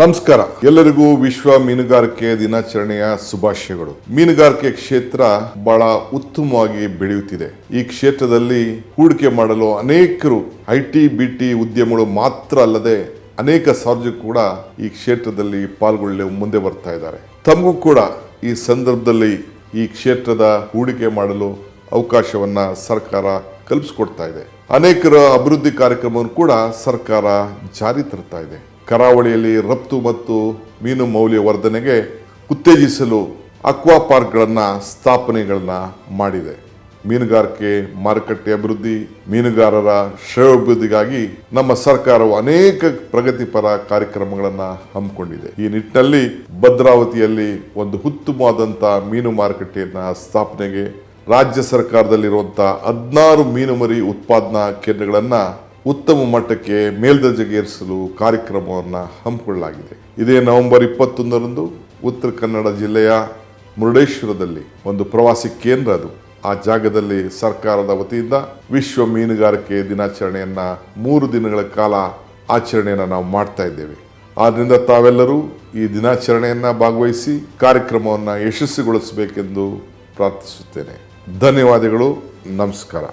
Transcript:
ನಮಸ್ಕಾರ. ಎಲ್ಲರಿಗೂ ವಿಶ್ವ ಮೀನುಗಾರಿಕೆ ದಿನಾಚರಣೆಯ ಶುಭಾಶಯಗಳು. ಮೀನುಗಾರಿಕೆ ಕ್ಷೇತ್ರ ಬಹಳ ಉತ್ತಮವಾಗಿ ಬೆಳೆಯುತ್ತಿದೆ. ಈ ಕ್ಷೇತ್ರದಲ್ಲಿ ಹೂಡಿಕೆ ಮಾಡಲು ಅನೇಕರು ಐ ಟಿ ಬಿ ಟಿ ಉದ್ಯಮಗಳು ಮಾತ್ರ ಅಲ್ಲದೆ ಅನೇಕ ಸಾರ್ವಜನಿಕ ಕೂಡ ಈ ಕ್ಷೇತ್ರದಲ್ಲಿ ಪಾಲ್ಗೊಳ್ಳಲು ಮುಂದೆ ಬರ್ತಾ ಇದ್ದಾರೆ. ತಮಗೂ ಕೂಡ ಈ ಸಂದರ್ಭದಲ್ಲಿ ಈ ಕ್ಷೇತ್ರದ ಹೂಡಿಕೆ ಮಾಡಲು ಅವಕಾಶವನ್ನ ಸರ್ಕಾರ ಕಲ್ಪಿಸಿಕೊಡ್ತಾ ಇದೆ. ಅನೇಕರ ಅಭಿವೃದ್ಧಿ ಕಾರ್ಯಕ್ರಮವನ್ನು ಕೂಡ ಸರ್ಕಾರ ಜಾರಿ ತರ್ತಾ ಇದೆ. ಕರಾವಳಿಯಲ್ಲಿ ರಫ್ತು ಮತ್ತು ಮೀನು ಮೌಲ್ಯ ವರ್ಧನೆಗೆ ಉತ್ತೇಜಿಸಲು ಅಕ್ವಾ ಪಾರ್ಕ್ಗಳನ್ನು ಸ್ಥಾಪನೆಗಳನ್ನು ಮಾಡಿದೆ. ಮೀನುಗಾರಿಕೆ, ಮಾರುಕಟ್ಟೆ ಅಭಿವೃದ್ಧಿ, ಮೀನುಗಾರರ ಶ್ರೇಯೋಭಿವೃದ್ಧಿಗಾಗಿ ನಮ್ಮ ಸರ್ಕಾರವು ಅನೇಕ ಪ್ರಗತಿಪರ ಕಾರ್ಯಕ್ರಮಗಳನ್ನು ಹಮ್ಮಿಕೊಂಡಿದೆ. ಈ ನಿಟ್ಟಿನಲ್ಲಿ ಭದ್ರಾವತಿಯಲ್ಲಿ ಒಂದು ಉತ್ತಮವಾದಂಥ ಮೀನು ಮಾರುಕಟ್ಟೆಯನ್ನು ಸ್ಥಾಪನೆಗೆ ರಾಜ್ಯ ಸರ್ಕಾರದಲ್ಲಿರುವಂಥ ಹದಿನಾರು ಮೀನುಮರಿ ಉತ್ಪಾದನಾ ಕೇಂದ್ರಗಳನ್ನ ಉತ್ತಮ ಮಟ್ಟಕ್ಕೆ ಮೇಲ್ದರ್ಜೆಗೇರಿಸಲು ಕಾರ್ಯಕ್ರಮವನ್ನು ಹಮ್ಮಿಕೊಳ್ಳಲಾಗಿದೆ. ಇದೇ ನವೆಂಬರ್ ಇಪ್ಪತ್ತೊಂದರಂದು ಉತ್ತರ ಕನ್ನಡ ಜಿಲ್ಲೆಯ ಮುರುಡೇಶ್ವರದಲ್ಲಿ ಒಂದು ಪ್ರವಾಸಿ ಕೇಂದ್ರ ಅದು. ಆ ಜಾಗದಲ್ಲಿ ಸರ್ಕಾರದ ವತಿಯಿಂದ ವಿಶ್ವ ಮೀನುಗಾರಿಕೆ ದಿನಾಚರಣೆಯನ್ನ ಮೂರು ದಿನಗಳ ಕಾಲ ಆಚರಣೆಯನ್ನು ನಾವು ಮಾಡ್ತಾ ಇದ್ದೇವೆ. ಆದ್ದರಿಂದ ತಾವೆಲ್ಲರೂ ಈ ದಿನಾಚರಣೆಯನ್ನ ಭಾಗವಹಿಸಿ ಕಾರ್ಯಕ್ರಮವನ್ನು ಯಶಸ್ವಿಗೊಳಿಸಬೇಕೆಂದು ಪ್ರಾರ್ಥಿಸುತ್ತೇನೆ. ಧನ್ಯವಾದಗಳು. ನಮಸ್ಕಾರ.